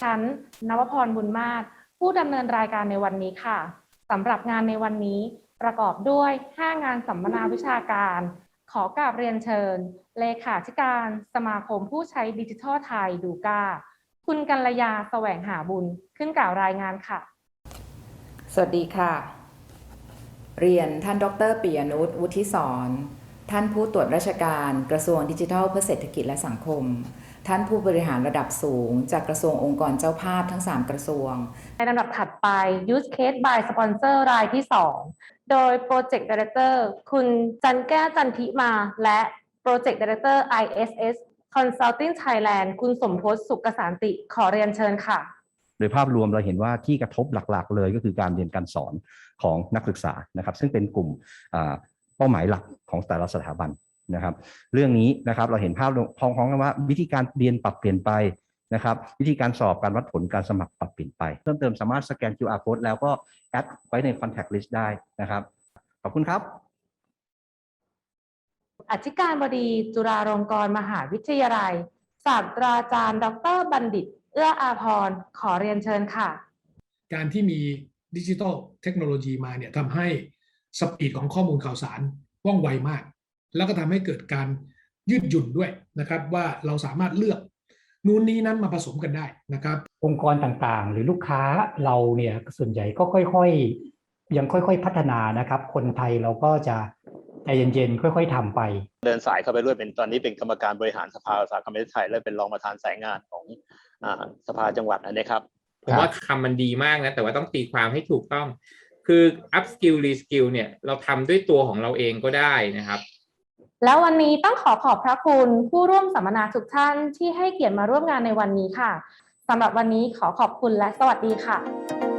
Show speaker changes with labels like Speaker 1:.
Speaker 1: ฉันนวพรบุญมาศผู้ดำเนินรายการในวันนี้ค่ะสำหรับงานในวันนี้ประกอบด้วย 5 งานสัมมนาวิชาการ ขอกราบเรียนเชิญ เลขาธิการสมาคมผู้ใช้ดิจิทัลไทยดูกาคุณกัลยาแสวงหาบุญขึ้นกล่าวรายงานค่ะ
Speaker 2: สวัสดีค่ะ เรียนท่านดรปิยนุชวุฒิศรท่านผู้ตรวจราชการกระทรวงดิจิทัลเพื่อเศรษฐกิจและสังคม ท่านผู้บริหารระดับสูง จากกระทรวงองค์กรเจ้าภาพทั้ง 3 กระทรวง
Speaker 1: ในลำดับถัดไป Use Case by Sponsor รายที่ 2 โดย Project Director คุณจันแก้วจันทิมา และ Project Director ISS Consulting Thailand คุณสมพศสุขสารติขอเรียนเชิญค่ะ
Speaker 3: โดยภาพรวมเราเห็นว่าที่กระทบหลักๆ เลยก็คือการเรียนการสอนของนักศึกษานะครับ ซึ่งเป็นกลุ่มอ่าเป้าหมายหลักของแต่ละสถาบัน นะครับ เรื่องนี้นะครับเราเห็นภาพพ้องๆกันว่า วิธีการเรียนปรับเปลี่ยนไปนะครับ วิธีการสอบการวัดผลการสมัครปรับเปลี่ยนไป เพิ่มเติมสามารถสแกน QR code แล้วก็แอดไว้ใน contact list ได้นะครับ ขอบคุณครับ
Speaker 1: อธิการบดีจุฬาลงกรณ์มหาวิทยาลัย ศาสตราจารย์ ดรบัณฑิต เอื้ออาพรขอเรียนเชิญค่ะ
Speaker 4: การที่มีดิจิทัลเทคโนโลยีมาเนี่ยทำให้สปีดของข้อมูลข่าวสารว่องไวมาก แล้วก็ทำให้เกิดการยืดหยุ่นด้วยนะครับ ว่าเราสามารถเลือกนู่นนี้นั้นมาผสมกันได้นะครับ
Speaker 5: องค์กรต่างๆ หรือลูกค้าเราเนี่ยส่วนใหญ่ก็ค่อยๆ ยังค่อยๆพัฒนานะครับ คนไทยเราก็จะใจเย็นๆค่อย ๆทำไป
Speaker 6: เดินสายเข้าไปด้วยเป็นตอนนี้เป็นกรรมการบริหารสภาอุตสาหกรรมประเทศไทย และเป็นรองประธานสายงานของอาสภาจังหวัดอันนี้ครับ
Speaker 7: ผมว่าคำมันดีมากนะ แต่ว่าต้องตีความให้ถูกต้อง คือ up skill re skill เนี่ยเราทำด้วยตัวของเราเองก็ได้นะครับ
Speaker 1: แล้ววันนี้ต้องขอขอบพระคุณผู้ร่วมสัมมนาทุกท่านที่ให้เกียรติมาร่วมงานในวันนี้ค่ะสำหรับวันนี้ขอขอบคุณและสวัสดีค่ะ